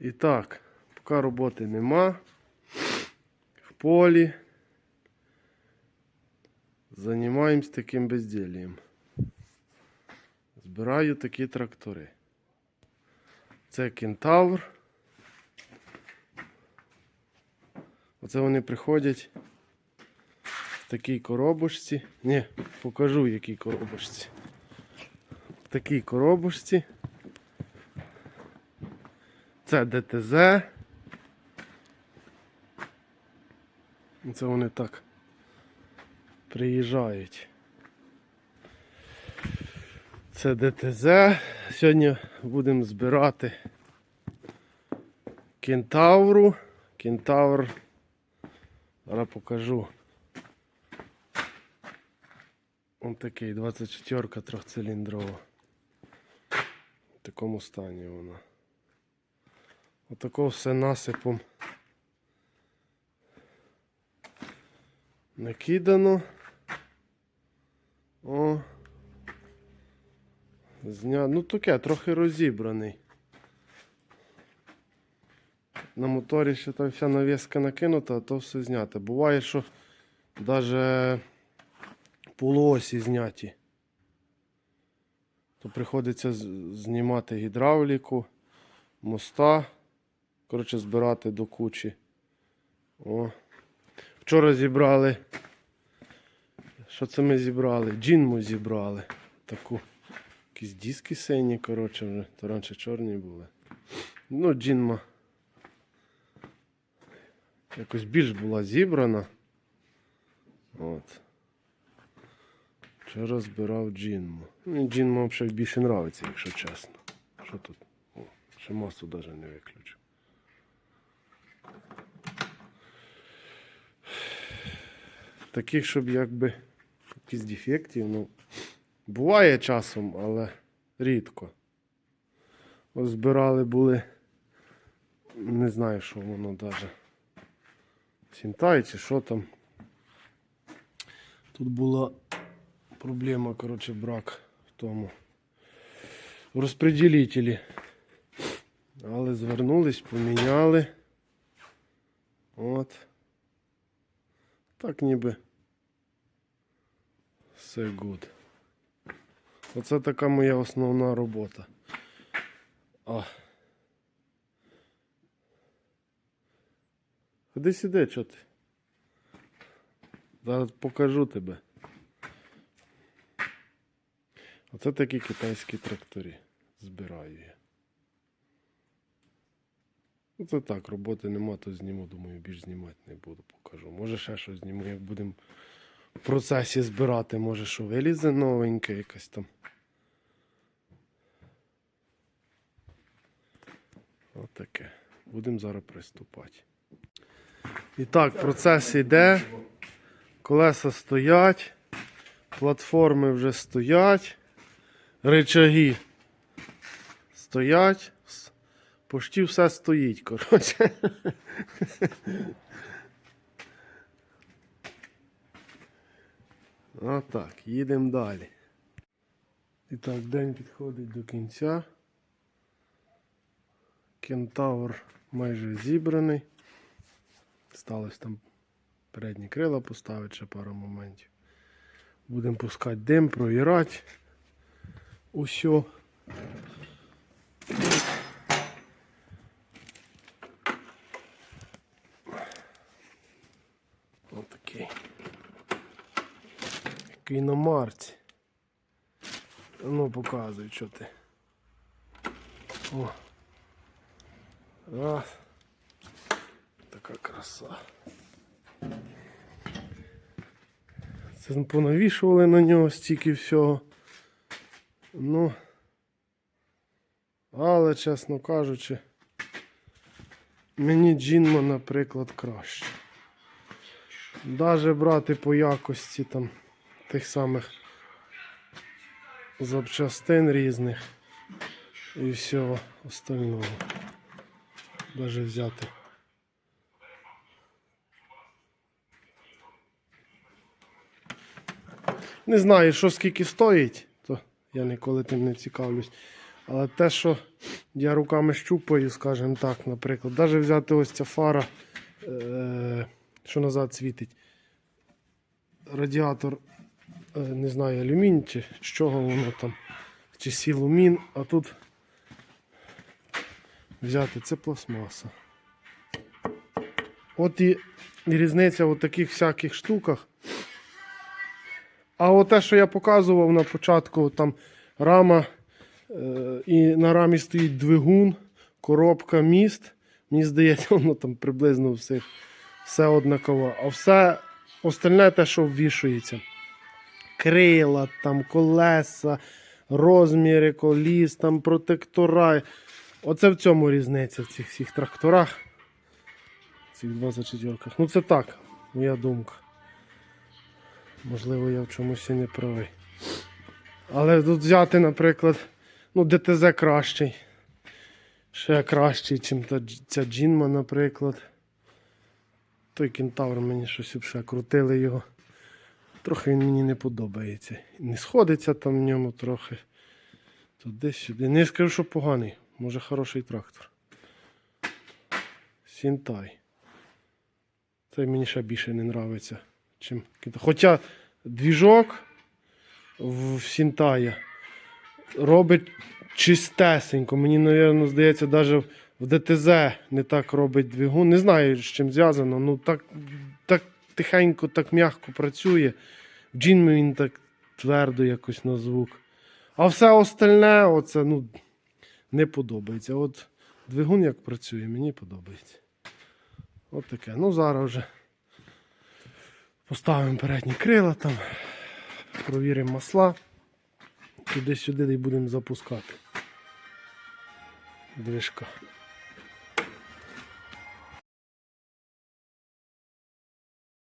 І так, поки роботи нема. В полі. Займаємось таким безділлям. Збираю такі трактори. Це кентавр. Оце вони приходять в такій коробочці. Ні, покажу, якій коробочці. В такій коробочці. Це ДТЗ. Це вони так приїжджають. Це ДТЗ. Сьогодні будемо збирати кентавру. Кентавр. Зараз покажу. Он такий 24 трьохциліндрова. В такому стані вона. Отако все насипом накидано. О. Зня... Ну таке, трохи розібраний. На моторі ще та вся навіска накинута, а то все знято. Буває, що навіть полуосі зняті. То приходиться знімати гідравліку, моста. Коротше, збирати до кучі. О. Вчора зібрали. Що це ми зібрали? Джинму зібрали. Таку. Якісь диски сині, коротше, вже. То раніше чорні були. Ну, джинма. Якось більш була зібрана. От. Вчора збирав джинму. Мені джинма взагалі більше подобається, якщо чесно. Що тут? О, ще масу навіть не виключив. Таких, щоб якби якісь дефектів, ну. Буває часом, але рідко. Ось збирали були. Не знаю, що воно навіть. Сінтай чи що там. Тут була проблема, коротше, брак в тому. В розпреділителі. Але звернулись, поміняли. От. Так ніби. Все good. Оце така моя основна робота. А. Ходи сюди, чо ти? Зараз покажу тебе. Оце такі китайські трактори. Збираю я. Оце так, роботи нема, то зніму, думаю, більш знімати не буду, покажу. Може ще щось зніму, як будемо в процесі збирати, може що вилізе новеньке якась там. Отаке. Будемо зараз приступати. І так, процес йде. Колеса стоять, платформи вже стоять, речаги стоять. Почти все стоїть, коротше. Отак, їдемо далі. І так, день підходить до кінця. Кентавр майже зібраний. Сталося там передні крила поставити ще пару моментів. Будемо пускати дим, провірати. Усьо. Який на марці. Ну, показуй, що ти. О. Раз. Така краса. Це понавішували на нього стільки всього. Ну. Але, чесно кажучи, мені Джінма, наприклад, краще. Даже брати по якості там тих самих запчастин різних і всього остального. Даже взяти. Не знаю, що скільки стоїть, то я ніколи тим не цікавлюсь. Але те, що я руками щупаю, скажімо так, наприклад, навіть взяти ось ця фара, е, що назад світить. Радіатор, не знаю, алюмінь чи з чого воно там, чи сілумін, а тут взяти це пластмаса. От і різниця в таких всяких штуках. А от те, що я показував на початку, там рама, е, і на рамі стоїть двигун, коробка, міст. Мені здається, воно там приблизно всіх все однаково. А все остальне те, що ввішується. Крила, там, колеса, розміри коліс, там протектора. Оце в цьому різниця в цих всіх тракторах. Цих 24-ках. Ну це так, моя думка. Можливо, я в чомусь і не правий. Але тут взяти, наприклад, ну, ДТЗ кращий. Ще кращий, ніж ця Джінма, наприклад. Той кентавр мені щось ще крутили його. Трохи він мені не подобається. Не сходиться там в ньому трохи. Туди-сюди. Не скажу, що поганий. Може хороший трактор. Сінтай. Цей мені ще більше не подобається. Чим... Хоча двіжок в Сінтая робить чистесенько. Мені, мабуть, здається, навіть в ДТЗ не так робить двигун. Не знаю, з чим зв'язано. Ну так, так тихенько, так м'яко працює. В Джинмі він так твердо якось на звук. А все остальне, оце, ну, не подобається. От двигун як працює, мені подобається. От таке. Ну, зараз вже поставимо передні крила там, провіримо масла. Туди-сюди і будемо запускати. Движка.